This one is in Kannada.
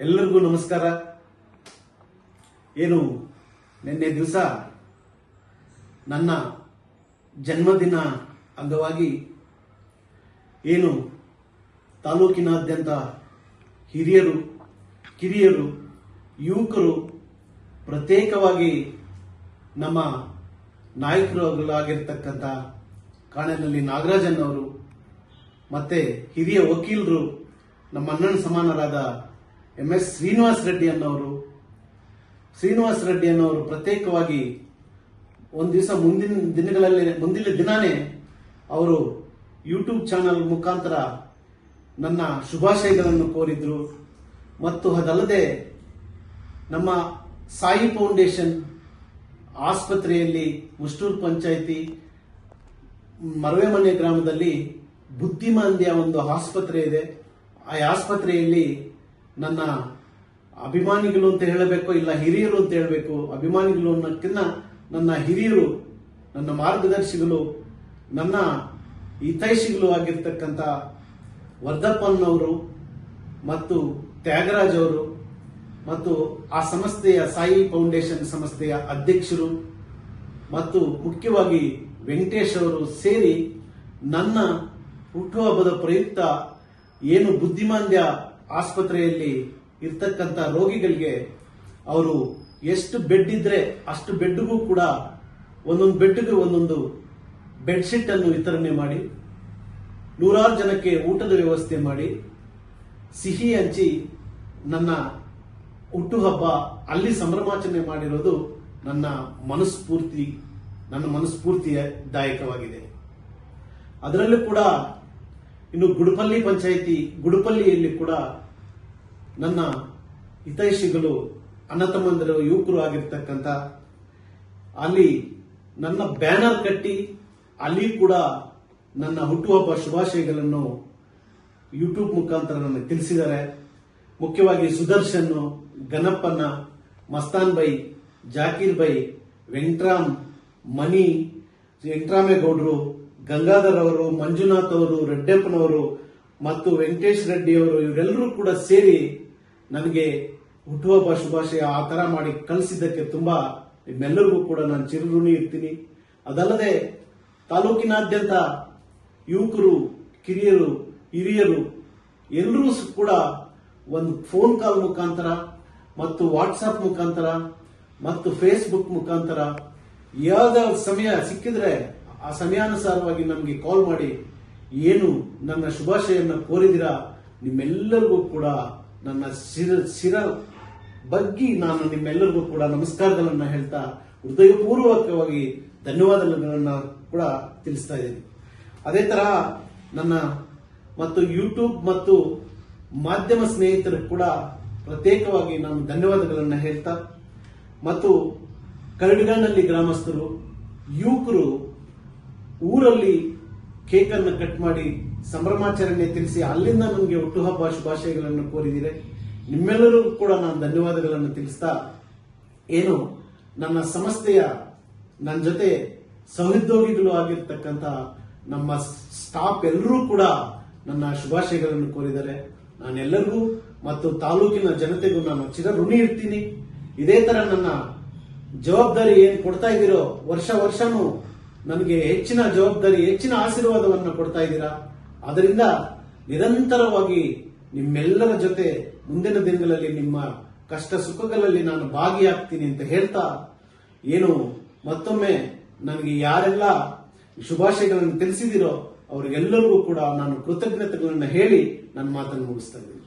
ಎಲ್ಲರಿಗೂ ನಮಸ್ಕಾರ. ಏನು, ನಿನ್ನೆ ದಿವಸ ನನ್ನ ಜನ್ಮದಿನ ಅಂಗವಾಗಿ ಏನು, ತಾಲೂಕಿನಾದ್ಯಂತ ಹಿರಿಯರು, ಕಿರಿಯರು, ಯುವಕರು ಪ್ರತ್ಯೇಕವಾಗಿ ನಮ್ಮ ನಾಯಕರುಗಳಾಗಿರ್ತಕ್ಕಂಥ ಕಾಣೆನಲ್ಲಿ ನಾಗರಾಜನ್ ಅವರು ಮತ್ತೆ ಹಿರಿಯ ವಕೀಲರು, ನಮ್ಮ ಅಣ್ಣನ ಸಮಾನರಾದ ಎಂ ಎಸ್ ಶ್ರೀನಿವಾಸ್ ರೆಡ್ಡಿ ಅನ್ನೋರು, ಶ್ರೀನಿವಾಸ್ ರೆಡ್ಡಿ ಅನ್ನೋರು ಪ್ರತ್ಯೇಕವಾಗಿ ಒಂದು ದಿವಸ ಮುಂದಿನ ದಿನಗಳಲ್ಲಿ, ಮುಂದಿನ ದಿನಾನೇ ಅವರು ಯೂಟ್ಯೂಬ್ ಚಾನಲ್ ಮುಖಾಂತರ ನನ್ನ ಶುಭಾಶಯಗಳನ್ನು ಕೋರಿದ್ರು. ಮತ್ತು ಅದಲ್ಲದೆ ನಮ್ಮ ಸಾಯಿ ಫೌಂಡೇಶನ್ ಆಸ್ಪತ್ರೆಯಲ್ಲಿ ಮುಷ್ಟೂರು ಪಂಚಾಯಿತಿ, ಮರವೆಮನೆ ಗ್ರಾಮದಲ್ಲಿ ಬುದ್ಧಿಮಾಂದ್ಯ ಒಂದು ಆಸ್ಪತ್ರೆ ಇದೆ. ಆ ಆಸ್ಪತ್ರೆಯಲ್ಲಿ ನನ್ನ ಅಭಿಮಾನಿಗಳು ಅಂತ ಹೇಳಬೇಕು ಇಲ್ಲ ಹಿರಿಯರು ಅಂತ ಹೇಳಬೇಕು, ಅಭಿಮಾನಿಗಳು ಅನ್ನೋಕ್ಕಿಂತ ನನ್ನ ಹಿರಿಯರು, ನನ್ನ ಮಾರ್ಗದರ್ಶಿಗಳು, ನನ್ನ ಹಿತೈಷಿಗಳು ಆಗಿರ್ತಕ್ಕಂಥ ವರ್ಧಪ್ಪನವರು ಮತ್ತು ತ್ಯಾಗರಾಜ್ ಅವರು ಮತ್ತು ಆ ಸಂಸ್ಥೆಯ ಸಾಯಿ ಫೌಂಡೇಶನ್ ಸಂಸ್ಥೆಯ ಅಧ್ಯಕ್ಷರು ಮತ್ತು ಮುಖ್ಯವಾಗಿ ವೆಂಕಟೇಶ್ ಅವರು ಸೇರಿ ನನ್ನ ಹುಟ್ಟುಹಬ್ಬದ ಪ್ರಯುಕ್ತ ಏನು ಬುದ್ಧಿಮಾಂದ್ಯ ಆಸ್ಪತ್ರೆಯಲ್ಲಿ ಇರ್ತಕ್ಕಂಥ ರೋಗಿಗಳಿಗೆ ಅವರು ಎಷ್ಟು ಬೆಡ್ ಇದ್ರೆ ಅಷ್ಟು ಬೆಡ್ಗೂ ಕೂಡ ಒಂದೊಂದು ಬೆಡ್ಗೆ ಒಂದೊಂದು ಬೆಡ್ಶೀಟ್ ಅನ್ನು ವಿತರಣೆ ಮಾಡಿ, ನೂರಾರು ಜನಕ್ಕೆ ಊಟದ ವ್ಯವಸ್ಥೆ ಮಾಡಿ, ಸಿಹಿ ಹಂಚಿ ನನ್ನ ಹುಟ್ಟುಹಬ್ಬ ಅಲ್ಲಿ ಸಂಭ್ರಮಾಚರಣೆ ಮಾಡಿರೋದು ನನ್ನ ಮನಸ್ಫೂರ್ತಿ, ನನ್ನ ಮನಸ್ಫೂರ್ತಿದಾಯಕವಾಗಿದೆ ಅದರಲ್ಲೂ ಕೂಡ ಇನ್ನು ಗುಡುಪಲ್ಲಿ ಪಂಚಾಯಿತಿ ಗುಡುಪಲ್ಲಿಯಲ್ಲಿ ಕೂಡ ನನ್ನ ಹಿತೈಷಿಗಳು ಅಣ್ಣ ತಮ್ಮಂದಿರು ಯುವಕರು ಆಗಿರ್ತಕ್ಕಂಥ ಅಲ್ಲಿ ನನ್ನ ಬ್ಯಾನರ್ ಕಟ್ಟಿ ಅಲ್ಲಿ ಕೂಡ ನನ್ನ ಹುಟ್ಟುಹಬ್ಬ ಶುಭಾಶಯಗಳನ್ನು ಯೂಟ್ಯೂಬ್ ಮುಖಾಂತರ ನನಗೆ ತಿಳಿಸಿದ್ದಾರೆ. ಮುಖ್ಯವಾಗಿ ಸುದರ್ಶನ್ ಗಣಪನ್ನ ಮಸ್ತಾನ್ ಬೈ, ಜಾಕೀರ್ ಬೈ, ವೆಂಕಟ್ರಾಮ್ ಮಣಿ ವೆಂಕಟರಾಮೇಗೌಡರು ಗಂಗಾಧರ್ ಅವರು, ಮಂಜುನಾಥ್ ಅವರು, ರೆಡ್ಡಪ್ಪನವರು ಮತ್ತು ವೆಂಕಟೇಶ್ ರೆಡ್ಡಿ ಅವರು, ಇವರೆಲ್ಲರೂ ಕೂಡ ಸೇರಿ ನನಗೆ ಹುಟ್ಟುಹಬ್ಬ ಶುಭಾಶಯ ಆ ತರ ಮಾಡಿ ಕಳಿಸಿದ್ದಕ್ಕೆ ತುಂಬಾ ನಿಮ್ಮೆಲ್ಲರಿಗೂ ಕೂಡ ನಾನು ಚಿರಋಣಿ ಇರ್ತೀನಿ. ಅದಲ್ಲದೆ ತಾಲೂಕಿನಾದ್ಯಂತ ಯುವಕರು, ಕಿರಿಯರು, ಹಿರಿಯರು, ಎಲ್ಲರೂ ಕೂಡ ಒಂದು ಫೋನ್ ಕಾಲ್ ಮುಖಾಂತರ ಮತ್ತು ವಾಟ್ಸಪ್ ಮುಖಾಂತರ ಮತ್ತು ಫೇಸ್ಬುಕ್ ಮುಖಾಂತರ ಯಾವ್ದಾವ್ದು ಸಮಯ ಸಿಕ್ಕಿದ್ರೆ ಆ ಸಮಯಾನುಸಾರವಾಗಿ ನಮಗೆ ಕಾಲ್ ಮಾಡಿ, ಏನು ನನ್ನ ಶುಭಾಶಯನ್ನ ಕೋರಿದಿರಾ? ನಿಮ್ಮೆಲ್ಲರಿಗೂ ಕೂಡ ನನ್ನ ಶಿರ ಶಿರ ಬಗ್ಗಿ ನಾನು ನಿಮ್ಮೆಲ್ಲರಿಗೂ ಕೂಡ ನಮಸ್ಕಾರಗಳನ್ನ ಹೇಳ್ತಾ, ಹೃದಯಪೂರ್ವಕವಾಗಿ ಧನ್ಯವಾದಗಳನ್ನ ಕೂಡ ತಿಳಿಸ್ತಾ ಇದ್ದೀನಿ. ಅದೇ ತರ ನನ್ನ ಮತ್ತು ಯೂಟ್ಯೂಬ್ ಮತ್ತು ಮಾಧ್ಯಮ ಸ್ನೇಹಿತರು ಕೂಡ ಪ್ರತ್ಯೇಕವಾಗಿ ನಾನು ಧನ್ಯವಾದಗಳನ್ನ ಹೇಳ್ತಾ, ಮತ್ತು ಕರಡಿಗಾನಲ್ಲಿ ಗ್ರಾಮಸ್ಥರು, ಯುವಕರು ಊರಲ್ಲಿ ಕೇಕ್ ಅನ್ನು ಕಟ್ ಮಾಡಿ ಸಂಭ್ರಮಾಚರಣೆ ತಿಳಿಸಿ ಅಲ್ಲಿಂದ ನನಗೆ ಹುಟ್ಟುಹಬ್ಬ ಶುಭಾಶಯಗಳನ್ನು ಕೋರಿದಿರೆ ನಿಮ್ಮೆಲ್ಲರಿಗೂ ಕೂಡ ನಾನು ಧನ್ಯವಾದಗಳನ್ನು ತಿಳಿಸ್ತಾ ಏನು, ನನ್ನ ಸಂಸ್ಥೆಯ ನನ್ನ ಜೊತೆ ಸಹೋದ್ಯೋಗಿಗಳು ಆಗಿರ್ತಕ್ಕಂಥ ನಮ್ಮ ಸ್ಟಾಫ್ ಎಲ್ಲರೂ ಕೂಡ ನನ್ನ ಶುಭಾಶಯಗಳನ್ನು ಕೋರಿದ್ದಾರೆ. ನಾನೆಲ್ಲರಿಗೂ ಮತ್ತು ತಾಲೂಕಿನ ಜನತೆಗೂ ನಾನು ಚಿರ ಋಣಿ ಇರ್ತೀನಿ. ಇದೇ ತರ ನನ್ನ ಜವಾಬ್ದಾರಿ ಏನು ಕೊಡ್ತಾ ಇದ್ದೀರೋ ವರ್ಷ ವರ್ಷನೂ ನನಗೆ ಹೆಚ್ಚಿನ ಜವಾಬ್ದಾರಿ, ಹೆಚ್ಚಿನ ಆಶೀರ್ವಾದವನ್ನು ಕೊಡ್ತಾ ಇದ್ದೀರಾ? ಅದರಿಂದ ನಿರಂತರವಾಗಿ ನಿಮ್ಮೆಲ್ಲರ ಜೊತೆ ಮುಂದಿನ ದಿನಗಳಲ್ಲಿ ನಿಮ್ಮ ಕಷ್ಟ ಸುಖಗಳಲ್ಲಿ ನಾನು ಭಾಗಿಯಾಗ್ತೀನಿ ಅಂತ ಹೇಳ್ತಾ, ಏನು ಮತ್ತೊಮ್ಮೆ ನನಗೆ ಯಾರೆಲ್ಲ ಶುಭಾಶಯಗಳನ್ನು ತಿಳಿಸಿದಿರೋ ಅವರಿಗೆಲ್ಲರಿಗೂ ಕೂಡ ನಾನು ಕೃತಜ್ಞತೆಗಳನ್ನು ಹೇಳಿ ನನ್ನ ಮಾತನ್ನು ಮುಗಿಸ್ತಾ ಇದ್ದೀನಿ.